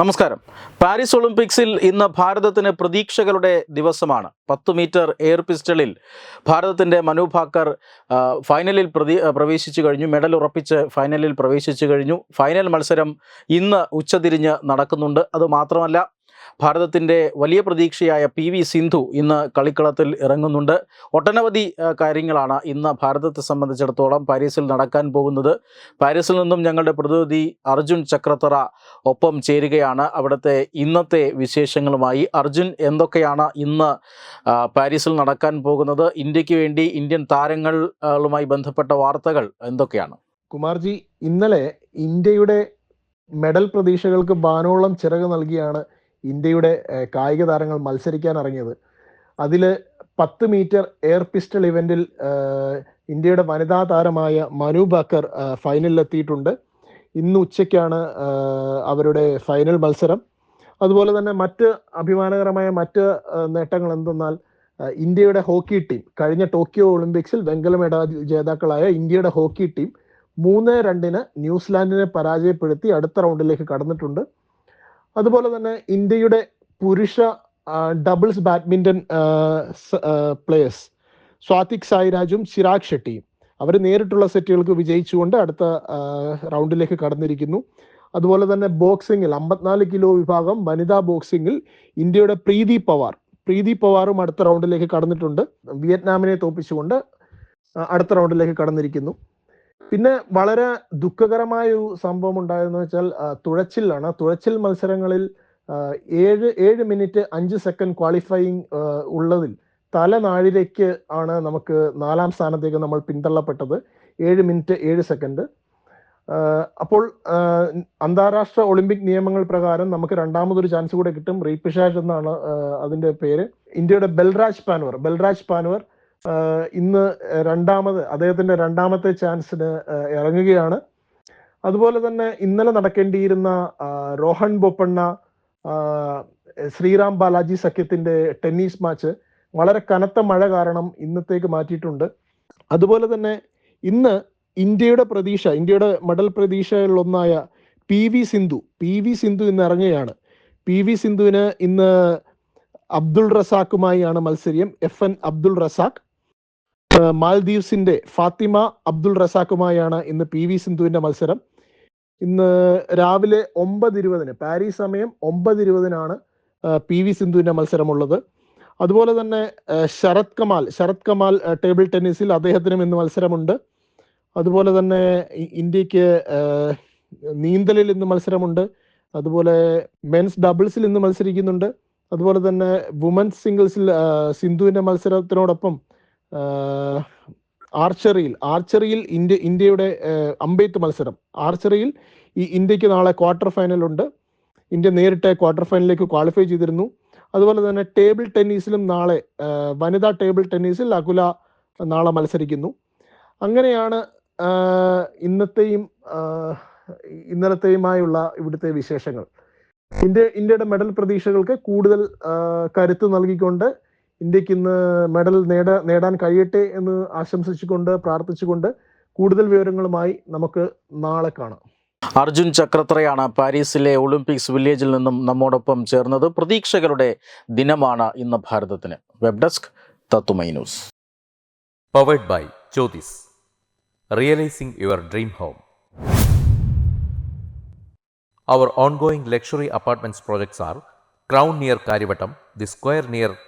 നമസ്കാരം. പാരീസ് ഒളിമ്പിക്സിൽ ഇന്ന് ഭാരതത്തിന് പ്രതീക്ഷകളുടെ ദിവസമാണ്. പത്ത് മീറ്റർ എയർ പിസ്റ്റളിൽ ഭാരതത്തിന്റെ മനു ഭാക്കർ ഫൈനലിൽ പ്രതി പ്രവേശിച്ചു കഴിഞ്ഞു. മെഡൽ ഉറപ്പിച്ച് ഫൈനലിൽ പ്രവേശിച്ചു കഴിഞ്ഞു. ഫൈനൽ മത്സരം ഇന്ന് ഉച്ചതിരിഞ്ഞ് നടക്കുന്നുണ്ട്. അതുമാത്രമല്ല ഭാരതത്തിന്റെ വലിയ പ്രതീക്ഷയായ പി വി സിന്ധു ഇന്ന് കളിക്കളത്തിൽ ഇറങ്ങുന്നുണ്ട്. ഒട്ടനവധി കാര്യങ്ങളാണ് ഇന്ന് ഭാരതത്തെ സംബന്ധിച്ചിടത്തോളം പാരീസിൽ നടക്കാൻ പോകുന്നത്. പാരീസിൽ നിന്നും ഞങ്ങളുടെ പ്രതിനിധി അർജുൻ ചക്രത്തറ ഒപ്പം ചേരുകയാണ്. അവിടുത്തെ ഇന്നത്തെ വിശേഷങ്ങളുമായി. അർജുൻ എന്തൊക്കെയാണ് ഇന്ന് പാരീസിൽ നടക്കാൻ പോകുന്നത്? ഇന്ത്യയ്ക്ക് വേണ്ടി ഇന്ത്യൻ താരങ്ങളുമായി ബന്ധപ്പെട്ട വാർത്തകൾ എന്തൊക്കെയാണ്? കുമാർജി ഇന്നലെ ഇന്ത്യയുടെ മെഡൽ പ്രതീക്ഷകൾക്ക് ബാനോളം ചിറക് നൽകിയാണ് ഇന്ത്യയുടെ കായിക താരങ്ങൾ മത്സരിക്കാൻ ഇറങ്ങിയത്. അതിൽ പത്ത് മീറ്റർ എയർ പിസ്റ്റൾ ഇവന്റിൽ ഇന്ത്യയുടെ വനിതാ താരമായ മനു ബക്കർ ഫൈനലിലെത്തിയിട്ടുണ്ട്. ഇന്ന് ഉച്ചയ്ക്കാണ് അവരുടെ ഫൈനൽ മത്സരം. അതുപോലെ തന്നെ മറ്റ് അഭിമാനകരമായ മറ്റ് നേട്ടങ്ങൾ എന്തെന്നാൽ ഇന്ത്യയുടെ ഹോക്കി ടീം കഴിഞ്ഞ ടോക്കിയോ ഒളിമ്പിക്സിൽ വെങ്കല മെഡൽ ജേതാക്കളായ ഇന്ത്യയുടെ ഹോക്കി ടീം മൂന്ന് രണ്ടിന് ന്യൂസിലാൻഡിനെ പരാജയപ്പെടുത്തി അടുത്ത റൗണ്ടിലേക്ക് കടന്നിട്ടുണ്ട്. അതുപോലെ തന്നെ ഇന്ത്യയുടെ പുരുഷ ഡബിൾസ് ബാഡ്മിന്റൺ പ്ലേയേഴ്സ് സ്വാതിക് സായിരാജും ചിരാഗ് ഷെട്ടിയും. അവർ നേരിട്ടുള്ള സെറ്റുകൾക്ക് വിജയിച്ചുകൊണ്ട് അടുത്ത റൗണ്ടിലേക്ക് കടന്നിരിക്കുന്നു. അതുപോലെ തന്നെ ബോക്സിംഗിൽ അമ്പത്തിനാല് കിലോ വിഭാഗം വനിതാ ബോക്സിംഗിൽ ഇന്ത്യയുടെ പ്രീതി പവാർ. പ്രീതി പവാറും അടുത്ത റൗണ്ടിലേക്ക് കടന്നിട്ടുണ്ട്. വിയറ്റ്നാമിനെ തോപ്പിച്ചുകൊണ്ട് അടുത്ത റൗണ്ടിലേക്ക് കടന്നിരിക്കുന്നു. പിന്നെ വളരെ ദുഃഖകരമായ ഒരു സംഭവം ഉണ്ടായെന്ന് വെച്ചാൽ തുഴച്ചിലാണ്. തുഴച്ചിൽ മത്സരങ്ങളിൽ ഏഴ് ഏഴ് മിനിറ്റ് അഞ്ച് സെക്കൻഡ് ക്വാളിഫയിങ് ഉള്ളതിൽ തലനാഴിലേക്ക് ആണ് നമുക്ക് നാലാം സ്ഥാനത്തേക്ക് നമ്മൾ പിന്തള്ളപ്പെട്ടത്. ഏഴ് മിനിറ്റ് ഏഴ് സെക്കൻഡ്. അപ്പോൾ അന്താരാഷ്ട്ര ഒളിമ്പിക് നിയമങ്ങൾ പ്രകാരം നമുക്ക് രണ്ടാമതൊരു ചാൻസ് കൂടെ കിട്ടും. റീപിഷാജ് എന്നാണ് അതിന്റെ പേര്. ഇന്ത്യയുടെ ബൽരാജ് പാൻവർ. ബൽരാജ് പാൻവർ ആ, ഇന്ന് രണ്ടാമത് അദ്ദേഹത്തിന്റെ രണ്ടാമത്തെ ചാൻസിന് ഇറങ്ങുകയാണ്. അതുപോലെ തന്നെ ഇന്നലെ നടക്കേണ്ടിയിരുന്ന റോഹൻ ബൊപ്പണ്ണ ശ്രീറാം ബാലാജി സഖ്യത്തിന്റെ ടെന്നീസ് മാച്ച് വളരെ കനത്ത മഴ കാരണം ഇന്നത്തേക്ക് മാറ്റിയിട്ടുണ്ട്. അതുപോലെ തന്നെ ഇന്ന് ഇന്ത്യയുടെ പ്രതീക്ഷ ഇന്ത്യയുടെ medal പ്രതീക്ഷകളിലൊന്നായ P V Sindhu P V Sindhu ഇന്ന് ഇറങ്ങുകയാണ്. പി വി സിന്ധുവിന് ഇന്ന് അബ്ദുൾ റസാഖുമായാണ് മത്സര്യം എഫ് എൻ അബ്ദുൾ റസാഖ്. മാൽദീവ്സിന്റെ ഫാത്തിമ അബ്ദുൾ റസാഖുമായാണ് ഇന്ന് പി വി സിന്ധുവിന്റെ മത്സരം. ഇന്ന് രാവിലെ ഒമ്പത് ഇരുപതിന് പാരീസ് സമയം ഒമ്പത് ഇരുപതിനാണ് പി വി സിന്ധുവിന്റെ മത്സരമുള്ളത്. അതുപോലെ തന്നെ ശരത് കമാൽ ശരത് കമാൽ ടേബിൾ ടെന്നീസിൽ അദ്ദേഹത്തിനും ഇന്ന് മത്സരമുണ്ട്. അതുപോലെ തന്നെ ഇന്ത്യയ്ക്ക് നീന്തലിൽ ഇന്ന് മത്സരമുണ്ട്. അതുപോലെ മെൻസ് ഡബിൾസിൽ ഇന്ന് മത്സരിക്കുന്നുണ്ട്. അതുപോലെ തന്നെ വുമൻസ് സിംഗിൾസിൽ സിന്ധുവിന്റെ മത്സരത്തിനോടൊപ്പം ആർച്ചറിയിൽ ആർച്ചറിയിൽ ഇന്ത്യ ഇന്ത്യയുടെ അമ്പെയ്ത്ത് മത്സരം. ആർച്ചറിയിൽ ഈ ഇന്ത്യയ്ക്ക് നാളെ ക്വാർട്ടർ ഫൈനൽ ഉണ്ട്. ഇന്ത്യ നേരിട്ട് ക്വാർട്ടർ ഫൈനലിലേക്ക് ക്വാളിഫൈ ചെയ്തിരുന്നു. അതുപോലെ തന്നെ ടേബിൾ ടെന്നീസിലും നാളെ വനിതാ ടേബിൾ ടെന്നീസിൽ അകുല നാളെ മത്സരിക്കുന്നു. അങ്ങനെയാണ് ഇന്നത്തെയും ഇന്നലത്തെയുമായുള്ള ഇവിടുത്തെ വിശേഷങ്ങൾ. ഇന്ത്യ ഇന്ത്യയുടെ മെഡൽ പ്രതീക്ഷകൾക്ക് കൂടുതൽ കരുത്ത് നൽകിക്കൊണ്ട് ഇന്ത്യയ്ക്ക് ഇന്ന് മെഡൽ നേട നേടാൻ കഴിയട്ടെ എന്ന് ആശംസിച്ചുകൊണ്ട് പ്രാർത്ഥിച്ചുകൊണ്ട് കൂടുതൽ വിവരങ്ങളുമായി നമുക്ക് നാളെ കാണാം. അർജുൻ ചക്രത്രയാണ് പാരീസിലെ ഒളിമ്പിക്സ് വില്ലേജിൽ നിന്നും നമ്മോടൊപ്പം ചേർന്നത്. പ്രതീക്ഷകളുടെ ദിനമാണ് ഇന്ന് ഭാരതത്തിന്. വെബ് ഡെസ്ക് തത്തുമൈ news. Luxury apartments projects R crown near Kariavattom the square luxury